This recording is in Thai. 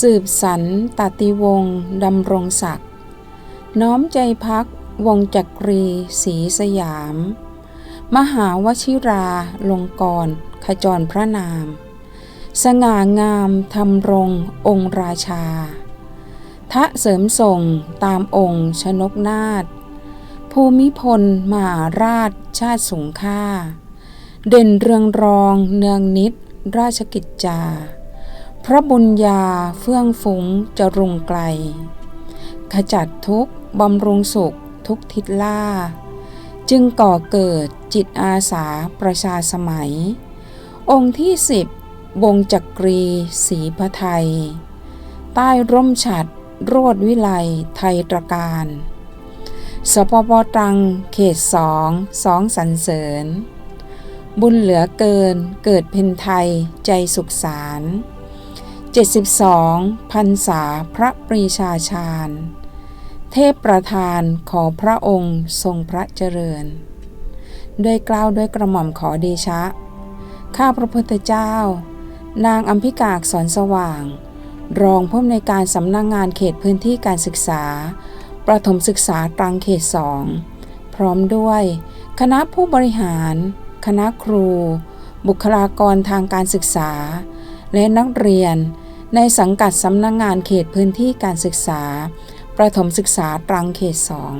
สืบสรรตติวงศ์ดำรงศักดิ์น้อมใจพักวงจักรีศรีสยาม มหาวชิราลงกรณขจรพระนาม สง่างามทำรงองค์ราชา ทะเสริมส่งตามองค์ชนกนาถภูมิพลมหาราชชาติสูงค่า เด่นเรืองรองเนืองนิดราชกิจจา พระบุญญาเฟื่องฟุ้งจะรุงไกล ขจัดทุกบำรุงสุขทุกทิศล่า จึงก่อเกิดจิตอาสาประชาสมัย องค์ที่สิบวงจักรีศรีพระไทย ใต้ร่มฉัดโรดวิไลไทยตรการ สปปตรังเขตสองสองสรรเสริญ บุญเหลือเกินเกิดเพ็ญไทยใจสุขสาร 72พันษาพระปรีชาชาญ เทพประธานขอพระองค์ทรงพระเจริญ ด้วยกล้าวด้วยกระหม่อมขอเดชะ ข้าพระพุทธเจ้า นางอัมพิกาอักษรสว่าง รองผู้อำนวยการสำนักงงานเขตพื้นที่การศึกษา ประถมศึกษาตรังเขตสองพร้อมด้วย คณะผู้บริหาร คณะครู บุคลากรทางการศึกษา และนักเรียน ในสังกัดสำนักงงานเขตพื้นที่การศึกษา ประถมศึกษาตรังเขตสอง